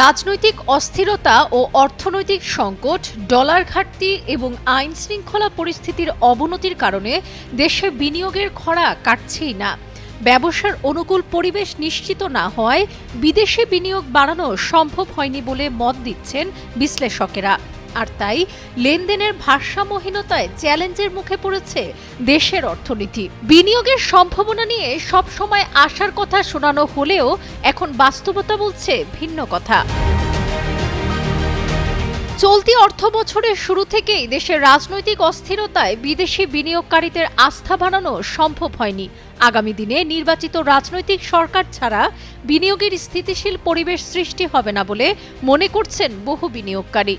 রাজনৈতিক অস্থিরতা ও অর্থনৈতিক সংকট, ডলার ঘাটতি এবং আইন শৃঙ্খলা পরিস্থিতির অবনতির কারণে দেশে বিনিয়োগের খরা কাটছেই না। ব্যবসার অনুকূল পরিবেশ নিশ্চিত না হওয়ায় বিদেশে বিনিয়োগ বাড়ানো সম্ভব হয়নি বলে মত দিচ্ছেন বিশ্লেষকেরা। আর তাই লেনদেনের ভারসাম্যহীনতায় চ্যালেঞ্জের মুখে পড়েছে দেশের অর্থনীতি। বিনিয়োগের সম্ভাবনা নিয়ে সব সময় আশার কথা শোনানো হলেও এখন বাস্তবতা বলছে ভিন্ন কথা। চলতি অর্থ বছরের শুরু থেকেই দেশের রাজনৈতিক অস্থিরতায় বিদেশি বিনিয়োগকারীদের আস্থা বাড়ানো সম্ভব হয়নি। আগামী দিনে নির্বাচিত রাজনৈতিক সরকার ছাড়া বিনিয়োগের স্থিতিশীল পরিবেশ সৃষ্টি হবে না বলে মনে করছেন বহু বিনিয়োগকারী।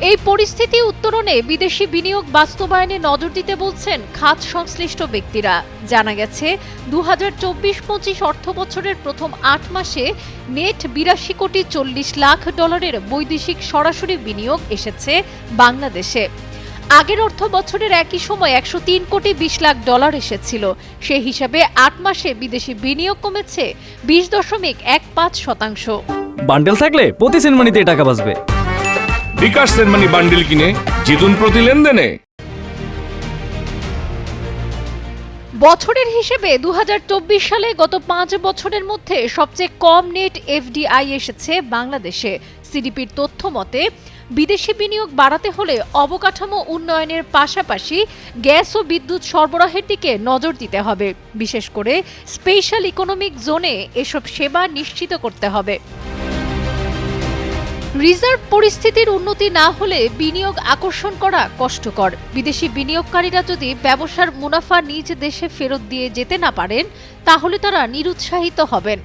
এই পরিস্থিতি উত্তরণে বিদেশি বিনিয়োগ বাস্তবায়নে নজর দিতে বলছেন খাত সংশ্লিষ্ট ব্যক্তিরা। জানা গেছে দু হাজার চব্বিশ পঁচিশ অর্থ বছরের প্রথম আট মাসে নেট বিরাশি কোটি চল্লিশ লাখ ডলারের বৈদেশিক সরাসরি বিনিয়োগ এসেছে বাংলাদেশে। আগের অর্থ বছরের একই সময় একশো তিন কোটি বিশ লাখ ডলার এসেছিল। সে হিসাবে আট মাসে বিদেশি বিনিয়োগ কমেছে বিশ দশমিক এক পাঁচ শতাংশ। বান্ডেল থাকলে প্রতি সেনমানিতে টাকা বাঁচবে। বিকাশ সেনমানি বান্ডিল কিনে জিতুন প্রতি লেনদেনে। বছরের হিসেবে দু হাজার চব্বিশ সালে গত পাঁচ বছরের মধ্যে সবচেয়ে কম নেট এফডিআই এসেছে বাংলাদেশে। সিডিপির তথ্য মতে, বিদেশি বিনিয়োগ বাড়াতে হলে অবকাঠামো উন্নয়নের পাশাপাশি গ্যাস ও বিদ্যুৎ সরবরাহের দিকে নজর দিতে হবে। বিশেষ করে স্পেশাল ইকোনমিক জোনে এসব সেবা নিশ্চিত করতে হবে। রিজার্ভ পরিস্থিতির উন্নতি না হলে বিনিয়োগ আকর্ষণ করা কষ্টকর। বিদেশি বিনিয়োগকারীরা যদি ব্যবসার মুনাফা নিজ দেশে ফেরত দিয়ে যেতে না পারেন, তাহলে তারা নিরুৎসাহিত হবেন।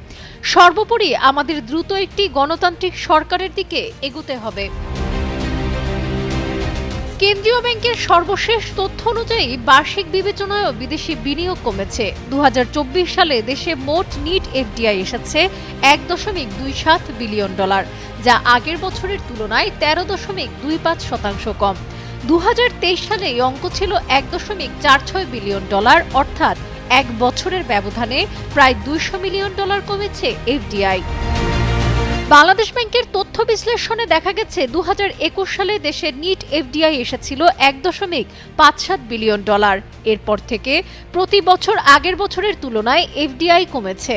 সর্বোপরি আমাদের দ্রুত একটি গণতান্ত্রিক সরকারের দিকে এগুতে হবে। কেন্দ্রীয় ব্যাংকের সর্বশেষ তথ্য অনুযায়ী বার্ষিক বিবেচনায়ও বিদেশি বিনিয়োগ কমেছে। দু হাজার চব্বিশ সালে দেশে মোট নিট এফডিআই এসেছে এক দশমিক দুই সাত বিলিয়ন ডলার, যা আগের বছরের তুলনায় তেরো দশমিক দুই পাঁচ শতাংশ কম। দু হাজার তেইশ সালে এই অঙ্ক ছিল এক দশমিক চার ছয় বিলিয়ন ডলার, অর্থাৎ এক বছরের ব্যবধানে প্রায় দুইশো মিলিয়ন ডলার কমেছে এফডিআই। বাংলাদেশ ব্যাংকের তথ্য বিশ্লেষণে দেখা গেছে দু হাজার একুশ সালে দেশের নিট এফডিআই এসেছিল এক দশমিক পাঁচ সাত বিলিয়ন ডলার। এরপর থেকে প্রতি বছর আগের বছরের তুলনায় এফডিআই কমেছে।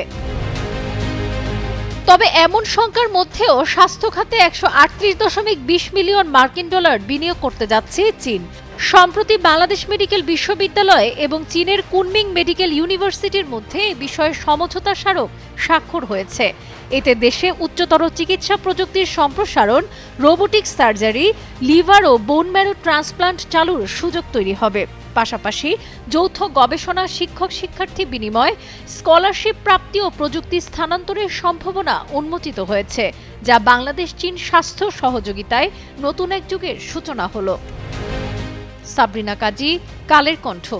তবে এমন সংখ্যার মধ্যেও স্বাস্থ্য খাতে একশো আটত্রিশ দশমিক বিশ মিলিয়ন মার্কিন ডলার বিনিয়োগ করতে যাচ্ছে চীন। সম্প্রতি বাংলাদেশ মেডিকেল বিশ্ববিদ্যালয় এবং চীনের কুনমিং মেডিকেল ইউনিভার্সিটির মধ্যে বিষয়ে সমঝোতা স্মারক স্বাক্ষর হয়েছে। এতে দেশে উচ্চতর চিকিৎসা প্রযুক্তির সম্প্রসারণ, রোবোটিক সার্জারি, লিভার ও বোন ম্যারো ট্রান্সপ্লান্ট চালুর সুযোগ তৈরি হবে। পাশাপাশি যৌথ গবেষণা শিক্ষক শিক্ষার্থী বিনিময়, স্কলারশিপ প্রাপ্তি ও প্রযুক্তি স্থানান্তরের সম্ভাবনা উন্মোচিত হয়েছে, যা বাংলাদেশ চীন স্বাস্থ্য সহযোগিতায় নতুন এক যুগের সূচনা হলো। সাবরিনা কাজী, কালের কণ্ঠ।